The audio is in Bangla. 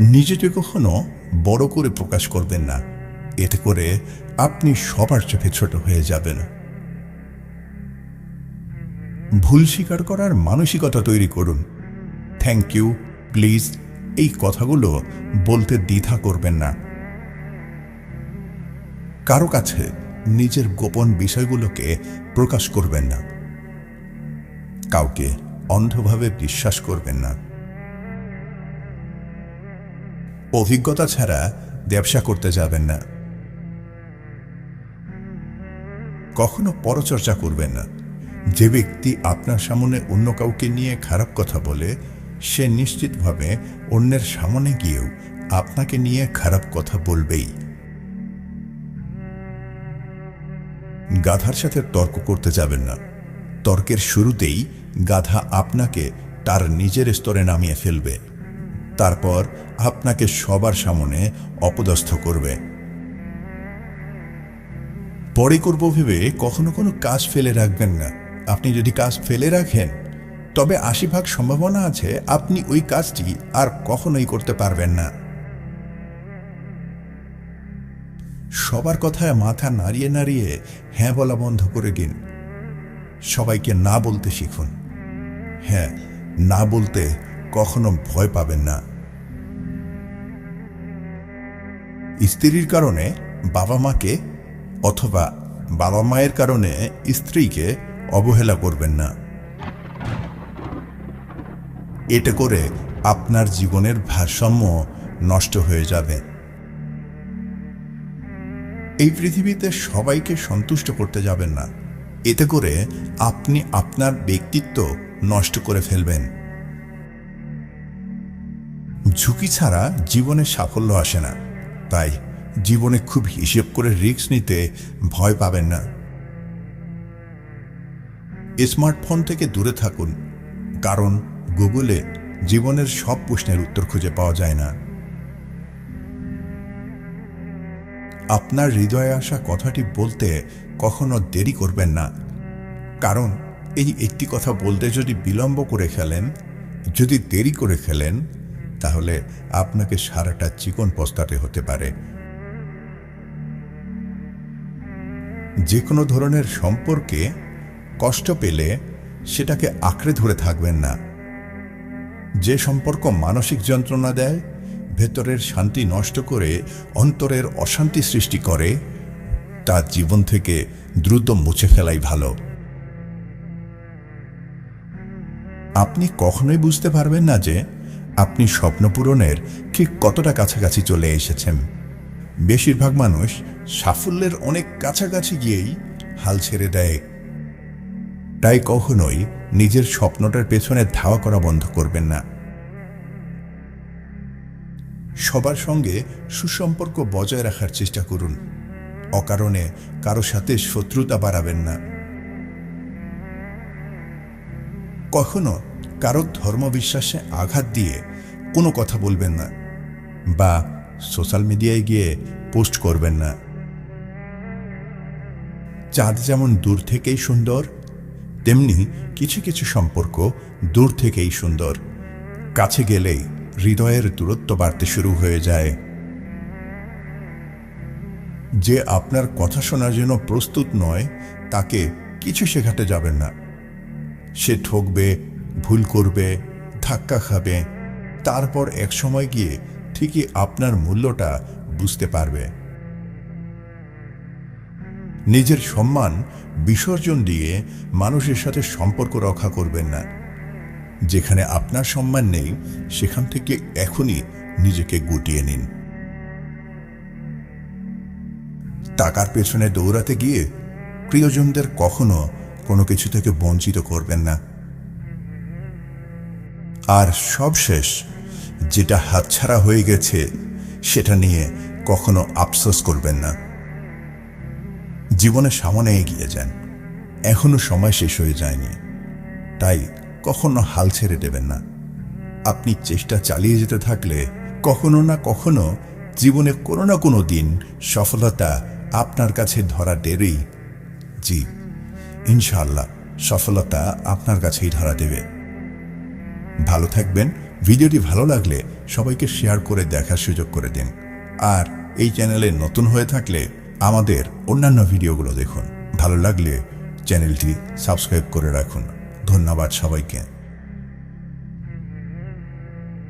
নিজেকে কখনো বড় করে প্রকাশ করবেন না। এতে করে আপনি সবার চোখে ছোট হয়ে যাবেন। ভুল স্বীকার করার মানসিকতা তৈরি করুন। থ্যাংক ইউ প্লিজ এই কথাগুলো বলতে দ্বিধা করবেন না। কারও কাছে নিজের গোপন বিষয়গুলোকে প্রকাশ করবেন না। কাউকে অন্ধভাবে বিশ্বাস করবেন না। অভিজ্ঞতা ছাড়া ব্যবসা করতে যাবেন না। কখনো পরচর্চা করবেন না। যে ব্যক্তি আপনার সামনে অন্য কাউকে নিয়ে খারাপ কথা বলে, সে নিশ্চিতভাবে অন্যের সামনে গিয়েও আপনাকে নিয়ে খারাপ কথা বলবেই। গাধার সাথে তর্ক করতে যাবেন না। তর্কের শুরুতেই গাধা আপনাকে তার নিজের স্তরে নামিয়ে ফেলবে। তারপর আপনাকে সবার সামনে অপদস্থ করবে। পরে করব ভেবে কখনো কোনো কাজ ফেলে রাখবেন না। আপনি যদি কাজ ফেলে রাখেন, তবে আশি ভাগ সম্ভাবনা আছে আপনি ওই কাজটি আর কখনোই করতে পারবেন না। সবার কথায় মাথা নাড়িয়ে নাড়িয়ে হ্যাঁ বলা বন্ধ করে দিন। সবাইকে না বলতে শিখুন। হ্যাঁ না বলতে কখনো ভয় পাবেন না। স্ত্রীর কারণে বাবা মাকে অথবা বাবা মায়ের কারণে স্ত্রীকে অবহেলা করবেন না। এতে করে আপনার জীবনের ভারসাম্য নষ্ট হয়ে যাবে। এই পৃথিবীতে সবাইকে সন্তুষ্ট করতে যাবেন না। এতে করে আপনি আপনার ব্যক্তিত্ব নষ্ট করে ফেলবেন। ঝুঁকি ছাড়া জীবনে সাফল্য আসে না। তাই জীবনে খুব হিসেব করে রিস্ক নিতে ভয় পাবেন না। স্মার্টফোন থেকে দূরে থাকুন, কারণ গুগলে জীবনের সব প্রশ্নের উত্তর খুঁজে পাওয়া যায় না। আপনার হৃদয়ে আসা কথাটি বলতে কখনো দেরি করবেন না। কারণ এই একটি কথা বলতে যদি বিলম্ব করে ফেলেন, যদি দেরি করে ফেলেন তাহলে আপনাকে সারাটা চিকন পস্তাতে হতে পারে। যে কোনো ধরনের সম্পর্কে কষ্ট পেলে সেটাকে আঁকড়ে ধরে থাকবেন না। যে সম্পর্ক মানসিক যন্ত্রণা দেয়, ভেতরের শান্তি নষ্ট করে অন্তরের অশান্তি সৃষ্টি করে তার জীবন থেকে দ্রুত মুছে ফেলাই ভালো। আপনি কখনোই বুঝতে পারবেন না যে আপনি স্বপ্ন পূরণের ঠিক কতটা কাছাকাছি চলে এসেছেন? বেশিরভাগ মানুষ সাফল্যের অনেক কাছাকাছি গিয়েই হাল ছেড়ে দেয়। তাই কখনোই নিজের স্বপ্নটার পেছনে ধাওয়া করা বন্ধ করবেন না। সবার সঙ্গে সুসম্পর্ক বজায় রাখার চেষ্টা করুন। অকারণে কারও সাথে শত্রুতা বাড়াবেন না। কখনো কারও ধর্মবিশ্বাসে আঘাত দিয়ে কোনো কথা বলবেন না বা সোশ্যাল মিডিয়ায় গিয়ে পোস্ট করবেন না। চাঁদ যেমন দূর থেকেই সুন্দর, তেমনি কিছু কিছু সম্পর্ক দূর থেকেই সুন্দর। কাছে গেলেই হৃদয়ের দূরত্ব বাড়তে শুরু হয়ে যায়। যে আপনার কথা শোনার জন্য প্রস্তুত নয়, তাকে কিছু শেখাতে যাবেন না। সে ঠকবে ভুল করবে, ধাক্কা খাবে, তারপর এক সময় গিয়ে ঠিকই আপনার মূল্যটা বুঝতে পারবে। নিজের সম্মান বিসর্জন দিয়ে মানুষের সাথে সম্পর্ক রক্ষা করবেন না। যেখানে আপনার সম্মান নেই, সেখান থেকে এখনই নিজেকে গুটিয়ে নিন। টাকার পেছনে দৌড়াতে গিয়ে প্রিয়জনদের কখনো কোনো কিছু থেকে বঞ্চিত করবেন না। আর সবশেষ যেটা হাতছাড়া হয়ে গেছে, সেটা নিয়ে কখনো আফসোস করবেন না। জীবনে সামনে এগিয়ে যান। এখনও সময় শেষ হয়ে যায়নি। তাই কখনো হাল ছেড়ে দেবেন না। আপনি চেষ্টা চালিয়ে যেতে থাকলে কখনো না কখনো জীবনে কোনো না কোনো দিন সফলতা আপনার কাছে ধরা দেবেই। জি ইনশাল্লাহ সফলতা আপনার কাছেই ধরা দেবে। ভালো থাকবেন। ভিডিওটি ভালো লাগলে সবাইকে শেয়ার করে দেখার সুযোগ করে দিন। আর এই চ্যানেলে নতুন হয়ে থাকলে আমাদের অন্যান্য ভিডিওগুলো দেখুন। ভালো লাগলে চ্যানেলটি সাবস্ক্রাইব করে রাখুন। ধন্যবাদ সবাইকে।